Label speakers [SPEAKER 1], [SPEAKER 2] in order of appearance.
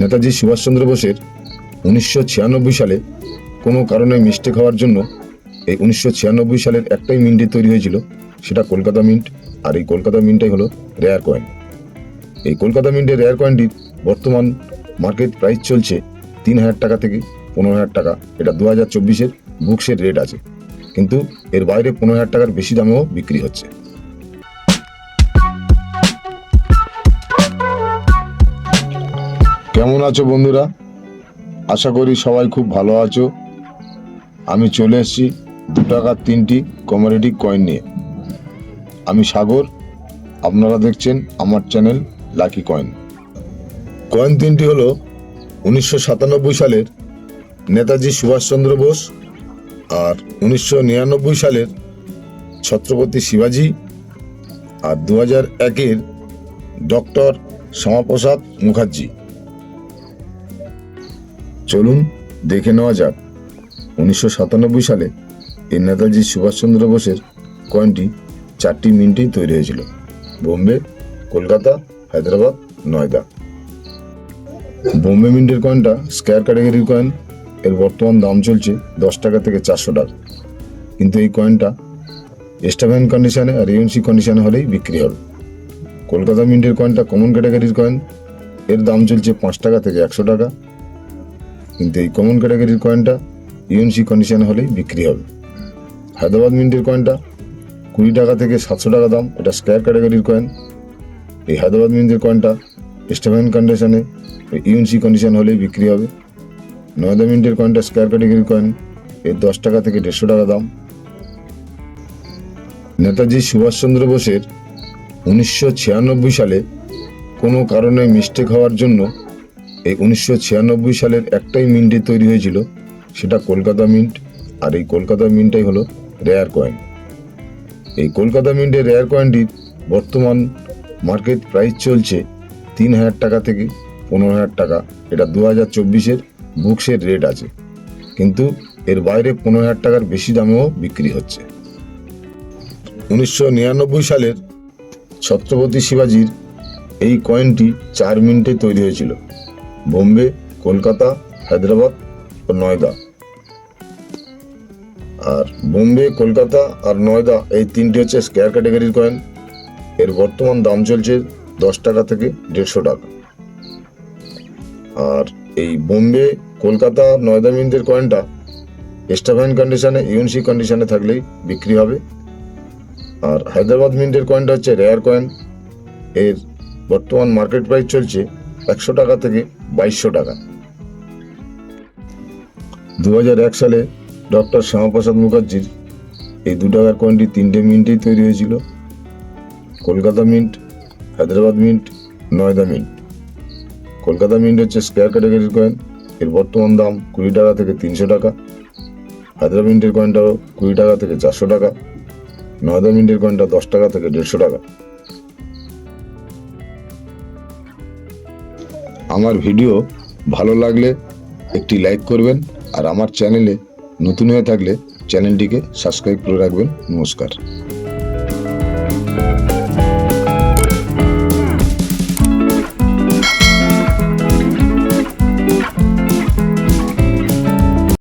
[SPEAKER 1] নেতাজি সুভাষচন্দ্র বোসের উনিশশো ছিয়ানব্বই সালে কোনো কারণে মিস্টেক হওয়ার জন্য এই উনিশশো ছিয়ানব্বই সালের একটাই মিন্টই তৈরি হয়েছিল, সেটা কলকাতা মিন্ট, আর এই কলকাতা মিন্টটাই হলো রেয়ার কয়েন। এই কলকাতা মিন্টের রেয়ার কয়েনটির বর্তমান মার্কেট প্রাইস চলছে তিন হাজার টাকা থেকে পনেরো হাজার টাকা, এটা দু হাজার চব্বিশের বুকসের রেট আছে। কিন্তু এর বাইরে পনেরো হাজার টাকার বেশি দামেও বিক্রি হচ্ছে। কেমন আছো বন্ধুরা? আশা করি সবাই খুব ভালো আছো। আমি চলে এসেছি দু টাকার তিনটি কমোডিটি কয়েন নিয়ে। আমি সাগর, আপনারা দেখছেন আমার চ্যানেল লাকি কয়েন কয়েন তিনটি হলো উনিশশো সাতানব্বই সালের নেতাজি সুভাষচন্দ্র বোস আর উনিশশো নিরানব্বই সালের ছত্রপতি শিবাজি আর দু হাজার একের ডক্টর শ্যামাপ্রসাদ মুখার্জি। চলুন দেখে নেওয়া যাক। উনিশশো সাতানব্বই সালে এই নেতাজি সুভাষচন্দ্র বোসের কয়েনটি চারটি মিনিটেই তৈরি হয়েছিল। বোম্বে, কলকাতা, হায়দ্রাবাদ, নয়দা। বোম্বে মিন্টের কয়েনটা স্কোয়ার ক্যাটাগরির কয়েন। এর বর্তমান দাম চলছে দশ টাকা থেকে চারশো টাকা কিন্তু এই কয়েনটা এস্টাভেন কন্ডিশনে আর ইউএনসি কন্ডিশনে হলেই বিক্রি হবে কলকাতা মিন্টের কয়েনটা কমন ক্যাটাগরির কয়েন। এর দাম চলছে পাঁচ টাকা থেকে একশো টাকা। কিন্তু এই কমন ক্যাটাগরির কয়েনটা ইউএনসি কন্ডিশনে হলেই বিক্রি হবে। হায়দ্রাবাদ মিন্টের কয়েনটা কুড়ি টাকা থেকে সাতশো টাকা দাম, এটা স্কোয়ার ক্যাটাগরির কয়েন এই হায়দ্রাবাদ মিন্টের কয়েনটা স্টেভেন কন্ডিশনে ইউএনসি কন্ডিশন হলেই বিক্রি হবে। নয়দা মিন্টের কয়েনটা স্কোয়ার ক্যাটাগরির কয়েন এর দশ টাকা থেকে দেড়শো টাকা দাম। নেতাজি সুভাষচন্দ্র বোসের উনিশশো ছিয়ানব্বই সালে কোনো কারণে মিস্টেক হওয়ার জন্য উনিশশো ছিয়ানব্বই সালের একটাই মিন্টে তৈরি হয়েছিল, সেটা কলকাতা মিন্ট। আর এই কলকাতা মিন্টটাই হলো রেয়ার কয়েন। এই কলকাতা মিন্টের রেয়ার কয়েনটির বর্তমান মার্কেট প্রাইস চলছে তিন হাজার টাকা থেকে পনেরো হাজার টাকা। এটা দু হাজার চব্বিশের বুকসের রেট আছে। কিন্তু এর বাইরে পনেরো হাজার টাকার বেশি দামেও বিক্রি হচ্ছে। উনিশশো নিরানব্বই সালের ছত্রপতি শিবাজির এই কয়েনটি চার মিনিটে তৈরি হয়েছিল। বোম্বে, কলকাতা, হায়দ্রাবাদ ও নয়দা আর বোম্বে, কলকাতা আর নয়দা এই তিনটি হচ্ছে স্কোয়ার ক্যাটাগরির কয়েন। এর বর্তমান দাম চলছে দশ টাকা থেকে দেড়শো টাকা। আর এই বোম্বে, কলকাতা নয়দা মিন্টের কয়েনটা এস্টাফাইন কন্ডিশনে ইউনসি কন্ডিশনে থাকলেই বিক্রি হবে। আর হায়দ্রাবাদ মিন্টের কয়েনটা হচ্ছে রেয়ার কয়েন। এর বর্তমান মার্কেট প্রাইস চলছে একশো টাকা থেকে বাইশশো টাকা। দু এক সালে ডক্টর শ্যামাপ্রসাদ মুখার্জির এই দু টাকার কয়েনটি তিনটে মিন্টেই তৈরি হয়েছিল। Kolkata mint, Hyderabad mint, Noida mint. Kolkata mint হচ্ছে স্কোয়ার ক্যাটাগরির কয়েন এর বর্তমান দাম কুড়ি টাকা থেকে তিনশো টাকা। হায়দ্রাবাদ মিন্টের কয়েনটাও কুড়ি টাকা থেকে চারশো টাকা। নয়দা মিন্টের কয়েনটা দশ টাকা থেকে দেড়শো টাকা। আমার ভিডিও ভালো লাগলে একটি লাইক করবেন আর আমার চ্যানেলে নতুন হয়ে থাকলে চ্যানেলটিকে সাবস্ক্রাইব করে রাখবেন। নমস্কার।